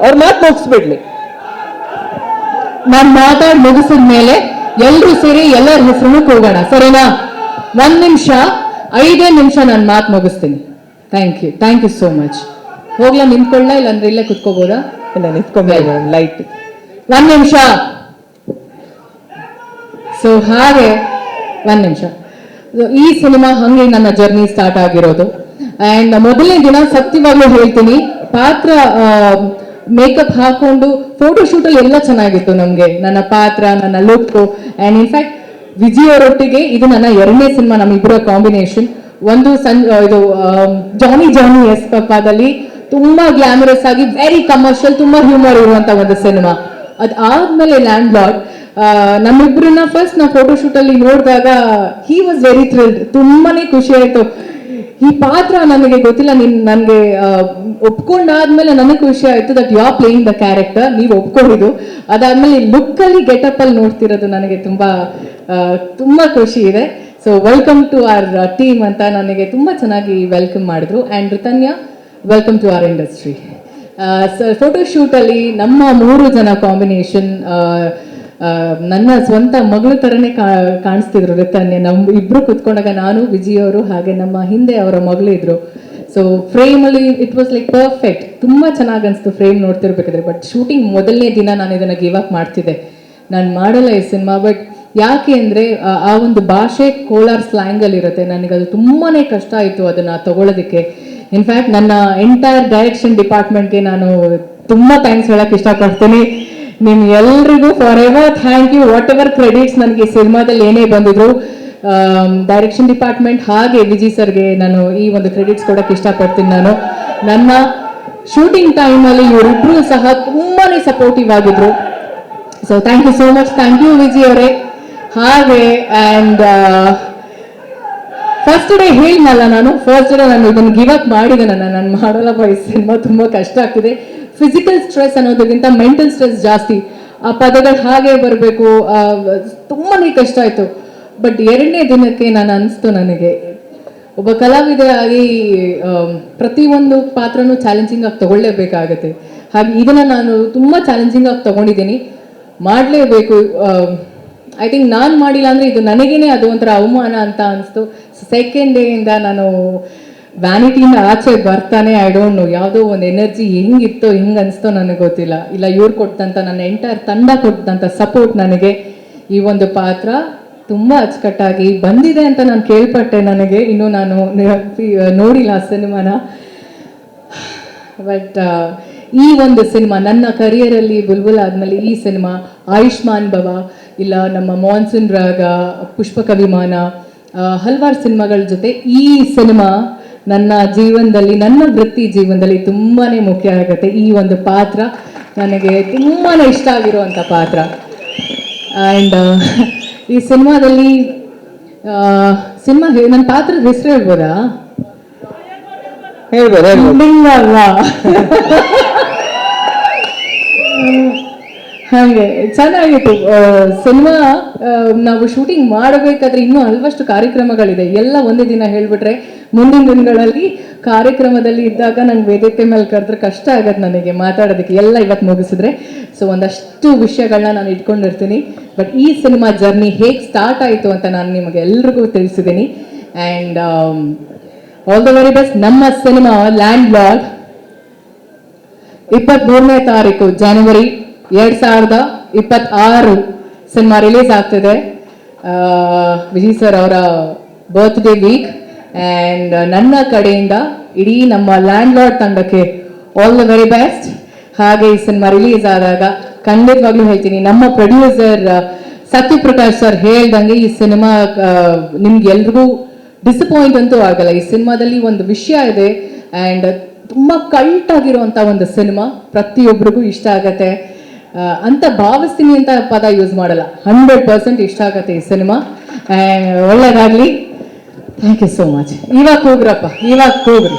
ಅವ್ರ ಮಾತು ಮುಗಿಸ್ಬಿಡ್ಲಿ. ನಾನು ಮಾತಾಡ್ ಮುಗಿಸಿದ ಮೇಲೆ ಎಲ್ರು ಸೇರಿ ಎಲ್ಲರ ಹೆಸರು ಕೂಗೋಣ ಸರಿನಾ? ಒಂದ್ ನಿಮಿಷ ಐದೇ ನಿಮಿಷ ನಾನು ಮಾತು ಮುಗಿಸ್ತೀನಿ. Thank you thank you so much ಹೋಗ್ಲಾ ನಿಂತ್ಕೊಳ್ಳ ಇಲ್ಲಾಂದ್ರೆ ಇಲ್ಲೇ ಕುತ್ಕೋಬೋದಾ? ಇಲ್ಲ ನಿಂತ್ಕೊಂಬೇಡ ಲೈಟ್ ಒಂದ್ ನಿಮಿಷ. ಸೊ ಹಾಗೆ ಒಂದ್ ನಿಮಿಷ. ಈ ಸಿನಿಮಾ ಹಂಗೆ ನನ್ನ ಜರ್ನಿ ಸ್ಟಾರ್ಟ್ ಆಗಿರೋದು. ಅಂಡ್ ಮೊದಲನೇ ದಿನ ಸತ್ಯವಾಗ್ಲೂ ಹೇಳ್ತೀನಿ ಪಾತ್ರ ಮೇಕಪ್ ಹಾಕೊಂಡು ಫೋಟೋಶೂಟ್ ಶೂಟಲ್ಲಿ ಎಲ್ಲ ಚೆನ್ನಾಗಿತ್ತು ನಮ್ಗೆ. ನನ್ನ ಪಾತ್ರ, ನನ್ನ ಲುಕ್ ಅಂಡ್ ಇನ್ಫ್ಯಾಕ್ಟ್ ವಿಜಯ್ ಅವರೊಟ್ಟಿಗೆ ಇದು ನನ್ನ ಎರಡನೇ ಸಿನಿಮಾ ನಮ್ಮಿಬ್ಬರ ಕಾಂಬಿನೇಷನ್ ಒಂದು ಸನ್ ಇದು ಜಾನಿ ಜಾನಿ ಎಸ್ ಪಪ್ಪಾದಲ್ಲಿ ತುಂಬಾ ಗ್ಲಾಮರಸ್ ಆಗಿ ವೆರಿ ಕಮರ್ಷಿಯಲ್ ತುಂಬಾ ಹ್ಯೂಮರ್ ಇರುವಂತ ಒಂದು ಸಿನಿಮಾ ಅದಾದ್ಮೇಲೆ ಲ್ಯಾಂಡ್ ಲಾರ್ಡ್ ನಮ್ಮಿಬ್ರನ್ನ ಫಸ್ಟ್ ನಾ ಫೋಟೋಶೂಟ್ ಅಲ್ಲಿ ನೋಡಿದಾಗ ಹಿ ವಾಸ್ ವೆರಿ ಥ್ರಿಲ್ಡ್ ತುಂಬಾನೇ ಖುಷಿ ಆಯ್ತು. ಈ ಪಾತ್ರ ನನಗೆ ಗೊತ್ತಿಲ್ಲ, ನಿನ್ ನನಗೆ ಒಪ್ಕೊಂಡಾದ್ಮೇಲೆ ನನಗೆ ಖುಷಿ ಆಯ್ತು that you are playing the character ನೀವು ಒಪ್ಕೊಂಡಿದ್ದು. ಅದಾದ್ಮೇಲೆ ಲುಕ್ ಅಲ್ಲಿ ಗೆಟಪ್ ಅಲ್ಲಿ ನೋಡ್ತಿರೋದು ನನಗೆ ತುಂಬಾ ತುಂಬಾ ಖುಷಿ ಇದೆ. So welcome to our team ಅಂತ ನನಗೆ ತುಂಬಾ ಚೆನ್ನಾಗಿ ವೆಲ್ಕಮ್ ಮಾಡಿದ್ರು. And Ritanya welcome to our industry photo ಫೋಟೋಶೂಟಲ್ಲಿ ನಮ್ಮ ಮೂರು ಜನ ಕಾಂಬಿನೇಷನ್ ನನ್ನ ಸ್ವಂತ ಮಗಳ ಥರನೇ ಕಾಣಿಸ್ತಿದ್ರು ರಿತನ್ಯ. ನಮ್ಮ ಇಬ್ರು ಕುತ್ಕೊಂಡಾಗ ನಾನು, ವಿಜಯ್ ಅವರು, ಹಾಗೆ ನಮ್ಮ ಹಿಂದೆ ಅವರ ಮಗಳು ಇದ್ರು. ಸೊ ಫ್ರೇಮಲ್ಲಿ ಇಟ್ ವಾಸ್ ಲೈಕ್ ಪರ್ಫೆಕ್ಟ್ ತುಂಬ ಚೆನ್ನಾಗಿ ಅನಿಸ್ತು ಫ್ರೇಮ್ ನೋಡ್ತಿರ್ಬೇಕಾದ್ರೆ. ಬಟ್ ಶೂಟಿಂಗ್ ಮೊದಲನೇ ದಿನ ನಾನು ಇದನ್ನು ಗಿವ್ ಅಪ್ ಮಾಡ್ತಿದ್ದೆ. ನಾನು ಮಾಡಲ್ಲ ಈ ಸಿನಿಮಾ ಬಟ್ ಯಾಕೆ ಅಂದರೆ, ಆ ಒಂದು ಭಾಷೆ ಕೋಲಾರ್ ಸ್ಲ್ಯಾಂಗಲ್ಲಿ ಇರುತ್ತೆ. ನನಗೆ ಅದು ತುಂಬಾ ಕಷ್ಟ ಆಯಿತು ಅದನ್ನು ತಗೊಳ್ಳೋದಕ್ಕೆ ಇನ್ಫ್ಯಾಕ್ಟ್ ನನ್ನ ಎಂಟೈರ್ ಡೈರೆಕ್ಷನ್ ಡಿಪಾರ್ಟ್ಮೆಂಟ್ಗೆ ನಾನು ತುಂಬ ಥ್ಯಾಂಕ್ಸ್ ಹೇಳಕ್ಕೆ ಇಷ್ಟಪಡ್ತೀನಿ. ನಿಮ್ ಎಲ್ರಿಗೂ forever thank you whatever credits ನನಗೆ ಸಿನಿಮಾದಲ್ಲಿ ಏನೇ ಬಂದಿದ್ರು ಡೈರೆಕ್ಷನ್ ಡಿಪಾರ್ಟ್ಮೆಂಟ್ ಹಾಗೆ ವಿಜಿ ಸರ್ಗೆ ನಾನು ಈ ಒಂದು ಕ್ರೆಡಿಟ್ಸ್ ಕೊಡಕ್ಕೆ ಇಷ್ಟಪಡ್ತೀನಿ ನಾನು. ನನ್ನ ಶೂಟಿಂಗ್ ಟೈಮಲ್ಲಿ ಇವರಿಬ್ರು ಸಹ ತುಂಬಾನೇ ಸಪೋರ್ಟಿವ್ ಆಗಿದ್ರು. So thank you so much thank you Viji ಅವರೇ. ಹಾಗೆ ಆ್ಯಂಡ್ ಫಸ್ಟ್ ಡೇ ಹೇಳಿನಲ್ಲ ನಾನು. ಫಸ್ಟ್ ಡೇ ನಾನು ಇದನ್ನು ಗಿವ್ ಅಪ್ ಮಾಡಿದೆ ನಾನು ನಾನು ಮಾಡಲ್ಲ ಬಾಯ್ ಸಿನಿಮಾ ತುಂಬ ಕಷ್ಟ ಆಗ್ತಿದೆ. ಫಿಸಿಕಲ್ ಸ್ಟ್ರೆಸ್ ಅನ್ನೋದಕ್ಕಿಂತ ಮೆಂಟಲ್ ಸ್ಟ್ರೆಸ್ ಜಾಸ್ತಿ. ಆ ಪದಗಳು ಹಾಗೆ ಬರಬೇಕು ತುಂಬಾ ಕಷ್ಟ ಆಯಿತು. ಬಟ್ ಎರಡನೇ ದಿನಕ್ಕೆ ನಾನು ಅನಿಸ್ತು ನನಗೆ, ಒಬ್ಬ ಕಲಾವಿದರಾಗಿ ಪ್ರತಿಯೊಂದು ಪಾತ್ರನೂ ಚಾಲೆಂಜಿಂಗ್ ಆಗಿ ತಗೊಳ್ಳೇಬೇಕಾಗತ್ತೆ. ಹಾಗೆ ಇದನ್ನು ನಾನು ತುಂಬ ಚಾಲೆಂಜಿಂಗ್ ಆಗಿ ತಗೊಂಡಿದ್ದೀನಿ. ಮಾಡಲೇಬೇಕು ಐ ಥಿಂಕ್ ನಾನು ಮಾಡಿಲ್ಲ ಅಂದರೆ ಇದು ನನಗೇನೆ ಅದು ಒಂಥರ ಅವಮಾನ ಅಂತ ಅನಿಸ್ತು. ಸೆಕೆಂಡ್ ಡೇಯಿಂದ ನಾನು ವ್ಯಾನಿಟಿಯಿಂದ ಆಚೆ ಬರ್ತಾನೆ ಐ ಡೋಂಟ್ ನೋ ಯಾವುದೋ ಒಂದು ಎನರ್ಜಿ ಹೆಂಗಿತ್ತೋ, ಹೆಂಗೆ ಅನಿಸ್ತೋ ನನಗೆ ಗೊತ್ತಿಲ್ಲ. ಇಲ್ಲ, ಇವ್ರು ಕೊಟ್ಟಂಥ ನನ್ನ ಎಂಟೈರ್ ತಂಡ ಕೊಟ್ಟಂಥ ಸಪೋರ್ಟ್ ನನಗೆ ಈ ಒಂದು ಪಾತ್ರ ತುಂಬ ಅಚ್ಚುಕಟ್ಟಾಗಿ ಬಂದಿದೆ ಅಂತ ನಾನು ಕೇಳ್ಪಟ್ಟೆ ನನಗೆ. ಇನ್ನೂ ನಾನು ನೋಡಿಲ್ಲ ಆ ಸಿನಿಮಾನ. ಬಟ್ ಈ ಒಂದು ಸಿನಿಮಾ, ನನ್ನ ಕರಿಯರಲ್ಲಿ ಬುಲ್ಬುಲ್ ಆದಮೇಲೆ ಈ ಸಿನಿಮಾ, ಆಯುಷ್ಮಾನ್ ಭವ, ಇಲ್ಲ ನಮ್ಮ ಮಾನ್ಸೂನ್ ರಾಗ, ಪುಷ್ಪಕ ವಿಮಾನ ಹಲವಾರು ಸಿನಿಮಾಗಳ ಜೊತೆ ಈ ಸಿನಿಮಾ ನನ್ನ ಜೀವನದಲ್ಲಿ ನನ್ನ ವೃತ್ತಿ ಜೀವನದಲ್ಲಿ ತುಂಬಾ ಮುಖ್ಯ ಆಗುತ್ತೆ ಈ ಒಂದು ಪಾತ್ರ. ನನಗೆ ತುಂಬಾ ಇಷ್ಟ ಆಗಿರುವಂಥ ಪಾತ್ರ. ಆ್ಯಂಡ್ ಈ ಸಿನಿಮಾದಲ್ಲಿ ಸಿನಿಮಾ ನನ್ನ ಪಾತ್ರದ ಹೆಸರು ಹೇಳ್ಬೋದಾ? ಹೇಳ್ಬೋದು ಬಿಂಗಲ್ಲ ಚೆನ್ನಾಗಿತ್ತು. ಸಿನಿಮಾ ನಾವು ಶೂಟಿಂಗ್ ಮಾಡಬೇಕಾದ್ರೆ ಇನ್ನೂ ಹಲವಷ್ಟು ಕಾರ್ಯಕ್ರಮಗಳಿದೆ. ಎಲ್ಲ ಒಂದೇ ದಿನ ಹೇಳ್ಬಿಟ್ರೆ, ಮುಂದಿನ ದಿನಗಳಲ್ಲಿ ಕಾರ್ಯಕ್ರಮದಲ್ಲಿ ಇದ್ದಾಗ ನಂಗೆ ವೇದಿಕೆ ಮೇಲೆ ಕರೆದ್ರೆ ಕಷ್ಟ ಆಗತ್ತೆ ನನಗೆ ಮಾತಾಡೋದಕ್ಕೆ. ಎಲ್ಲ ಇವತ್ತು ಮುಗಿಸಿದ್ರೆ. ಸೊ ಒಂದಷ್ಟು ವಿಷಯಗಳನ್ನ ನಾನು ಇಟ್ಕೊಂಡಿರ್ತೀನಿ. ಬಟ್ ಈ ಸಿನಿಮಾ ಜರ್ನಿ ಹೇಗೆ ಸ್ಟಾರ್ಟ್ ಆಯಿತು ಅಂತ ನಾನು ನಿಮಗೆ ಎಲ್ರಿಗೂ ತಿಳಿಸಿದ್ದೀನಿ. And all the very best ನಮ್ಮ ಸಿನಿಮಾ ಲ್ಯಾಂಡ್ ಲಾರ್ಡ್ ಇಪ್ಪತ್ಮೂರನೇ ತಾರೀಕು ಜನವರಿ ಎರಡ್ ಸಾವಿರದ ಇಪ್ಪತ್ತಾರು ಸಿನಿಮಾ ರಿಲೀಸ್ ಆಗ್ತಿದೆ. ವಿಜಯ್ ಸರ್ ಅವರ ಬರ್ತ್ಡೇ ವೀಕ್ ಆ್ಯಂಡ್ ನನ್ನ ಕಡೆಯಿಂದ ಇಡೀ ನಮ್ಮ ಲ್ಯಾಂಡ್ ಲಾರ್ಡ್ ತಂಡಕ್ಕೆ ಆಲ್ ದ ವೆರಿ ಬೆಸ್ಟ್ ಹಾಗೆ ಈ ಸಿನಿಮಾ ರಿಲೀಸ್ ಆದಾಗ ಖಂಡಿತವಾಗ್ಲೂ ಹೇಳ್ತೀನಿ, ನಮ್ಮ ಪ್ರೊಡ್ಯೂಸರ್ ಸತ್ಯಪ್ರಕಾಶ್ ಸರ್ ಹೇಳ್ದಂಗೆ ಈ ಸಿನಿಮಾ ನಿಮ್ಗೆ ಎಲ್ರಿಗೂ ಡಿಸಪಾಯಿಂಟ್ ಅಂತೂ ಆಗಲ್ಲ. ಈ ಸಿನಿಮಾದಲ್ಲಿ ಒಂದು ವಿಷಯ ಇದೆ ಆ್ಯಂಡ್ ತುಂಬ ಕಲ್ಟ್ ಆಗಿರುವಂಥ ಒಂದು ಸಿನಿಮಾ ಪ್ರತಿಯೊಬ್ಬರಿಗೂ ಇಷ್ಟ ಆಗತ್ತೆ. ಅಂತ ಭಾವಿಸ್ತೀನಿ ಅಂತ ಪದ ಯೂಸ್ ಮಾಡಲ್ಲ. ಹಂಡ್ರೆಡ್ ಪರ್ಸೆಂಟ್ ಇಷ್ಟ ಆಗತ್ತೆ ಈ ಸಿನಿಮಾ ಒಳ್ಳೇದಾಗ್ಲಿ. ಥ್ಯಾಂಕ್ ಯು ಸೋ ಮಚ್ ಇವಾಗ ಕೂಗ್ರಪ್ಪ ಇವಾಗ ಕೂಗ್ರಿ.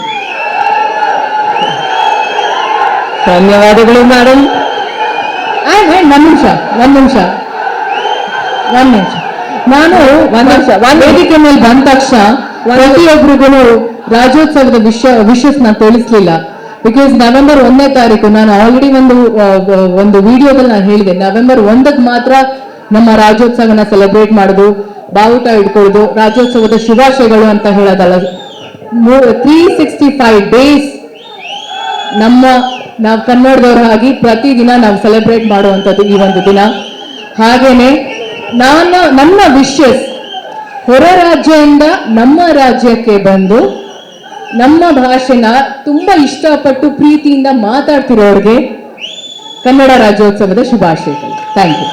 ಧನ್ಯವಾದಗಳು ಮೇಡಮ್ ಒಂದು ನಿಮಿಷ ಒಂದು ನಿಮಿಷ. ಒಂದು ನಿಮಿಷ. ನಾನು ಒಂದ್ ನಿಮಿಷ, ಒಂದ್. ವೇದಿಕೆ ಮೇಲೆ ಬಂದ ತಕ್ಷಣ ಪ್ರತಿಯೊಬ್ಬರಿಗೂ ರಾಜ್ಯೋತ್ಸವದ ವಿಷಯ ವಿಷಸ್ ನಾನು ತಿಳಿಸ್ಲಿಲ್ಲ. ಬಿಕಾಸ್ ನವೆಂಬರ್ ಒಂದನೇ ತಾರೀಕು ನಾನು ಆಲ್ರೆಡಿ ಒಂದು ಒಂದು ವಿಡಿಯೋದಲ್ಲಿ ನಾನು ಹೇಳಿದೆ. ನವೆಂಬರ್ ಒಂದಕ್ಕೆ ಮಾತ್ರ ನಮ್ಮ ರಾಜ್ಯೋತ್ಸವನ ಸೆಲೆಬ್ರೇಟ್ ಮಾಡೋದು, ಬಾವುಟ ಇಟ್ಕೊಳ್ಳೋದು ರಾಜ್ಯೋತ್ಸವದ ಶುಭಾಶಯಗಳು ಅಂತ ಹೇಳೋದಲ್ಲ. ತ್ರೀ ಸಿಕ್ಸ್ಟಿ ಫೈವ್ ಡೇಸ್ ನಮ್ಮ, ನಾವು ಕನ್ನಡದವರಾಗಿ ಪ್ರತಿದಿನ ನಾವು ಸೆಲೆಬ್ರೇಟ್ ಮಾಡುವಂಥದ್ದು ಈ ಒಂದು ದಿನ. ಹಾಗೇನೆ ನಾನು, ನನ್ನ ವಿಶಸ್ ಹೊರ ರಾಜ್ಯದಿಂದ ನಮ್ಮ ರಾಜ್ಯಕ್ಕೆ ಬಂದು ನಮ್ಮ ಭಾಷೆನ ತುಂಬಾ ಇಷ್ಟಪಟ್ಟು ಪ್ರೀತಿಯಿಂದ ಮಾತಾಡ್ತಿರೋರಿಗೆ ಕನ್ನಡ ರಾಜ್ಯೋತ್ಸವದ ಶುಭಾಶಯಗಳು. Thank you